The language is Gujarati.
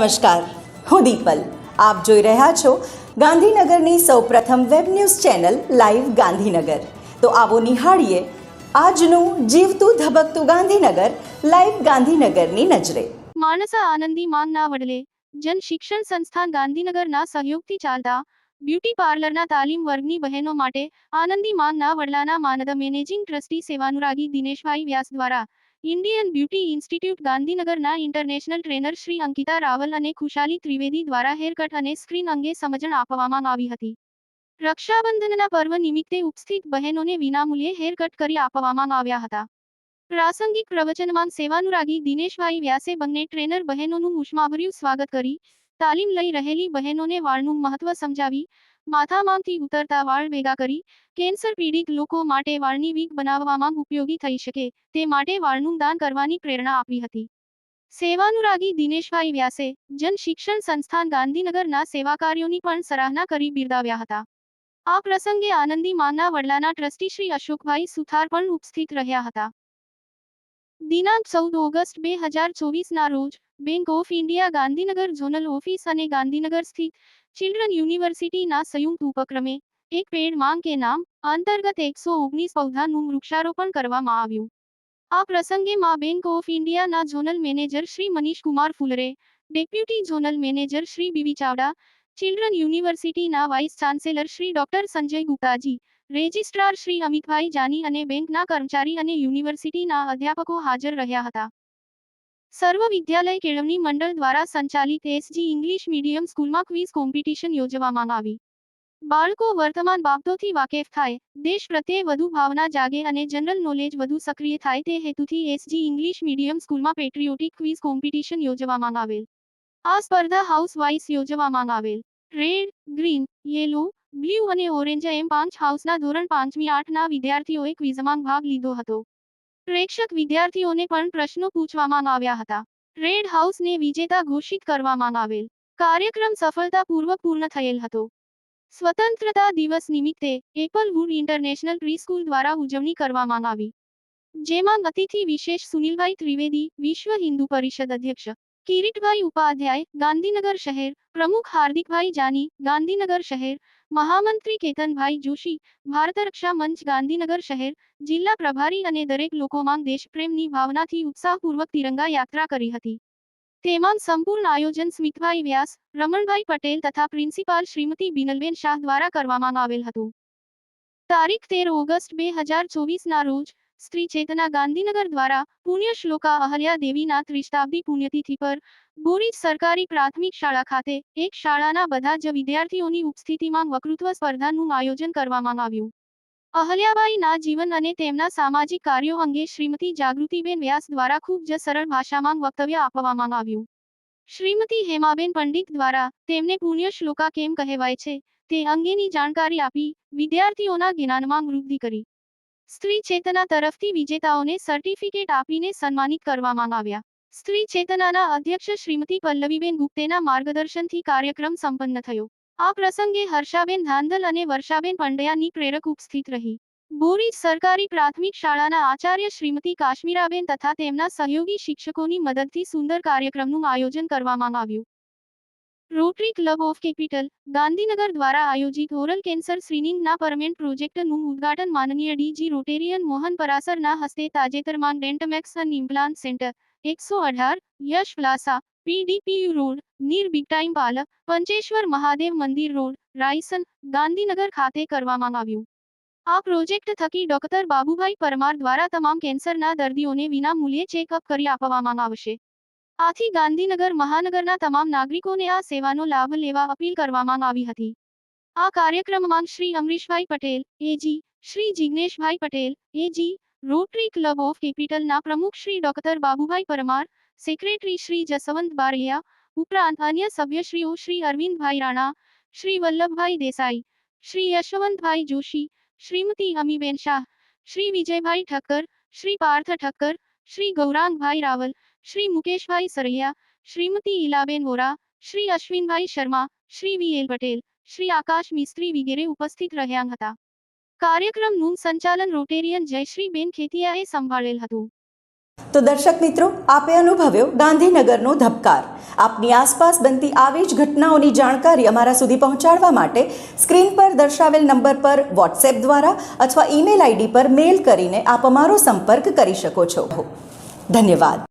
નમસ્કાર, હું દીપલ. આપ જોઈ રહ્યા છો ગાંધીનગરની સૌપ્રથમ web news channel live Gandhinagar. તો આવો નિહાળીએ આજનું જીવતું ધબકતું ગાંધીનગર, લાઈવ ગાંધીનગરની નજરે. માનસા આનંદી માંગના વડલે, જન શિક્ષણ સંસ્થાન ગાંધીનગરના સહયોગથી ચાલતા બ્યુટી પાર્લરના તાલીમ વર્ગની બહેનો માટે આનંદી માંગના વડલાના માનદ મેનેજિંગ ટ્રસ્ટી સેવાનુરાગી દિનેશભાઈ વ્યાસ દ્વારા ઇન્ડિયન બ્યુટી ઇન્સ્ટિટ્યૂટ ગાંધીનગરના ઇન્ટરનેશનલ ટ્રેનર શ્રી અંકિતા રાવલ અને ખુશાલી ત્રિવેદી દ્વારા હેરકટ અને સ્ક્રીન અંગે સમજણ આપવામાં આવી હતી. રક્ષાબંધનના પર્વ નિમિત્તે ઉપસ્થિત બહેનોને વિનામૂલ્યે હેરકટ કરી આપવામાં આવ્યા હતા. પ્રાસંગિક પ્રવચનમાં સેવાનુરાગી દિનેશભાઈ વ્યાસે બંને ટ્રેનર બહેનોનું ઉષ્માભર્યું સ્વાગત કરી, તાલીમ લઈ રહેલી બહેનોને વાળનું મહત્વ સમજાવી માથામાંથી ઉતરતા વાળ ભેગા કરી કેન્સર પીડિત લોકો માટે વાળની વીક બનાવવામાં ઉપયોગી થઈ શકે તે માટે વાળનું દાન કરવાની પ્રેરણા આપી હતી. સેવાનુરાગી દિનેશભાઈ વ્યાસે જન શિક્ષણ સંસ્થાન ગાંધીનગરના સેવા પણ સરાહના કરી બિરદાવ્યા હતા. આ પ્રસંગે આનંદી માંગના વડલાના ટ્રસ્ટી શ્રી અશોકભાઈ સુથાર પણ ઉપસ્થિત રહ્યા હતા. દિનાંક ચૌદ ઓગસ્ટ બે હજાર ચોવીસના રોજ Bank of India Gandhinagar zonal office અને ગાંધીનગર સ્થિત ચિલ્ડ્રન યુનિવર્સિટીના સંયુક્ત ઉપક્રમે એક પેડ માંગ કે નામ અંતર્ગત એકસો ઓગણીસ પૌધાનું વૃક્ષારોપણ કરવામાં આવ્યું. આ પ્રસંગે માં બેંક ઓફ ઇન્ડિયાના zonal manager Shri Manish Kumar Phulre deputy zonal manager Shri B V Chavda children યુનિવર્સિટીના vice chancellor Shri doctor Sanjay ગુપ્તાજી registrar Shri Amitbhai Jani અને બેંકના કર્મચારી અને યુનિવર્સિટીના અધ્યાપકો હાજર રહ્યા હતા. સર્વ વિદ્યાલય કેળવણી મંડળ દ્વારા સંચાલિત એસજી ઇંગ્લિશ મીડિયમ સ્કૂલમાં ક્વિઝ કોમ્પિટિશન યોજવામાં આવી. બાળકો વર્તમાન બાબતોથી વાકેફ થાય, દેશ પ્રત્યે વધુ ભાવના જાગે અને જનરલ નોલેજ વધુ સક્રિય થાય તે હેતુથી એસજી ઇંગ્લિશ મીડિયમ સ્કૂલમાં પેટ્રિયોટિક ક્વિઝ કોમ્પિટિશન યોજવામાં આવેલ. આ સ્પર્ધા હાઉસ વાઇઝ યોજવામાં આવેલ. રેડ, ગ્રીન, યેલો, બ્લુ અને ઓરેન્જ એમ પાંચ હાઉસના ધોરણ પાંચમી આઠના વિદ્યાર્થીઓએ ક્વિઝમાં ભાગ લીધો હતો. પ્રેક્ષક વિદ્યાર્થીઓને પણ પ્રશ્નો પૂછવામાં આવ્યા હતા. રેડ હાઉસને વિજેતા ઘોષિત કરવામાં આવેલ. કાર્યક્રમ સફળતાપૂર્વક પૂર્ણ થયેલ હતો. સ્વતંત્રતા દિવસ નિમિત્તે એપલવુડ ઇન્ટરનેશનલ પ્રીસ્કૂલ દ્વારા ઉજવણી કરવામાં આવી. જેમાં અતિથિ વિશેષ સુનિલભાઈ ત્રિવેદી, વિશ્વ હિન્દુ પરિષદ અધ્યક્ષ કિરીટભાઈ ઉપાધ્યાય, ગાંધીનગર શહેર. પ્રમુખ હાર્દિકભાઈ જાની, ગાંધીનગર શહેર. મહામંત્રી કેતનભાઈ જોશી, ભારત રક્ષા મંચ, ગાંધીનગર શહેર. જિલ્લા પ્રભારી અને દરેક લોકોમાં દેશપ્રેમની ભાવનાથી ઉત્સાહપૂર્વક તિરંગા યાત્રા કરી હતી. તેમાં સંપૂર્ણ આયોજન સ્મિતભાઈ વ્યાસ, રમણભાઈ પટેલ તથા પ્રિન્સિપાલ શ્રીમતી બિનલબેન શાહ દ્વારા કરવામાં આવેલ હતું. તારીખ તેર ઓગસ્ટ બે હજાર ચોવીસના રોજ સ્ત્રી ચેતના ગાંધીનગર દ્વારા પુણ્ય શ્લોકા અહલ્યા દેવીના ત્રિશતાબ્દી પુણ્યતિથિ પર બોરીજ સરકારી પ્રાથમિક શાળા ખાતે એક શાળાના બધા જ વિદ્યાર્થીઓની ઉપસ્થિતિમાં વક્તૃત્વ સ્પર્ધાનું આયોજન કરવામાં આવ્યું. અહલ્યાબાઈના જીવન અને તેમના સામાજિક કાર્યો અંગે શ્રીમતી જાગૃતિબેન વ્યાસ દ્વારા ખૂબ જ સરળ ભાષામાં વક્તવ્ય આપવામાં આવ્યું. શ્રીમતી હેમાબેન પંડિત દ્વારા તેમને પુણ્ય શ્લોકા કેમ કહેવાય છે તે અંગેની જાણકારી આપી વિદ્યાર્થીઓના જ્ઞાનમાં વૃદ્ધિ કરી. સ્ત્રી ચેતના તરફથી વિજેતાઓને સર્ટિફિકેટ આપીને સન્માનિત કરવામાં આવ્યા. સ્ત્રી ચેતનાના અધ્યક્ષ શ્રીમતી પલ્લવીબેન ગુપ્તેના માર્ગદર્શનથી કાર્યક્રમ સંપન્ન થયો. આ પ્રસંગે હર્ષાબેન ધાંધલ અને વર્ષાબેન પંડ્યાની પ્રેરક ઉપસ્થિત રહી. બોરી સરકારી પ્રાથમિક શાળાના આચાર્ય શ્રીમતી કાશ્મીરાબેન તથા તેમના સહયોગી શિક્ષકોની મદદથી સુંદર કાર્યક્રમનું આયોજન કરવામાં આવ્યું. Rotary Club of Capital Gandhinagar દ્વારા આયોજિત ઓરલ કેન્સર સ્ક્રીનિંગના પરમેન્ટ પ્રોજેક્ટનું ઉદ્ઘાટન માનનીય ડીજી રોટેરિયન મોહન પરાસરના હસ્તે તાજેતરમાં ડેન્ટમેક્સ અને સેન્ટર એકસો અઢાર, Yash plaza PDPU road, Neer big time પાલક પંચેશ્વર મહાદેવ મંદિર રોડ, રાયસન, ગાંધીનગર ખાતે કરવામાં આવ્યું. આ પ્રોજેક્ટ થકી ડોક્ટર બાબુભાઈ પરમાર દ્વારા તમામ કેન્સરના દર્દીઓને વિનામૂલ્યે ચેકઅપ કરી આપવામાં આવશે. આથી ગાંધીનગર મહાનગરના તમામ નાગરિકોને આ સેવાનો લાભ લેવા અપીલ કરવામાં આવી હતી. આ કાર્યક્રમમાં Shri અમરીશભાઈ Patel, AG, Shri Jigneshbhai Patel, AG, Rotary club of કેપિટલના પ્રમુખ શ્રી ડોક્ટર બાબુભાઈ પરમાર, સેક્રેટરી શ્રી જસવંત બારૈયા, ઉપરાંત અન્ય સભ્યશ્રીઓ શ્રી અરવિંદભાઈ રાણા, શ્રી વલ્લભભાઈ દેસાઈ, શ્રી યશવંતભાઈ જોશી, શ્રીમતી અમીબેન શાહ, શ્રી વિજયભાઈ ઠક્કર, શ્રી પાર્થ ઠક્કર, શ્રી ગૌરાંગભાઈ રાવલ શ્રી મુકેશભાઈ સરૈયા, શ્રીમતી ઈલાબેન વોરા, શ્રી અશ્વિનભાઈ શર્મા, શ્રી વીએલ પટેલ, શ્રી આકાશ મિસ્ત્રી વગેરે ઉપસ્થિત રહ્યા હતા. કાર્યક્રમનું સંચાલન રોટેરિયન જયશ્રીબેન ખેતિયાએ સંભાળેલ હતું. તો દર્શક મિત્રો, આપે અનુભવ્યો ગાંધીનગરનો ધબકાર. આપની આસપાસ બનતી આવી જ ઘટનાઓની જાણકારી અમારા સુધી પહોંચાડવા માટે સ્ક્રીન પર દર્શાવેલ નંબર પર વોટ્સએપ દ્વારા અથવા ઈમેલ આઈડી પર મેલ કરીને આપ અમારો સંપર્ક કરી શકો છો. ધન્યવાદ.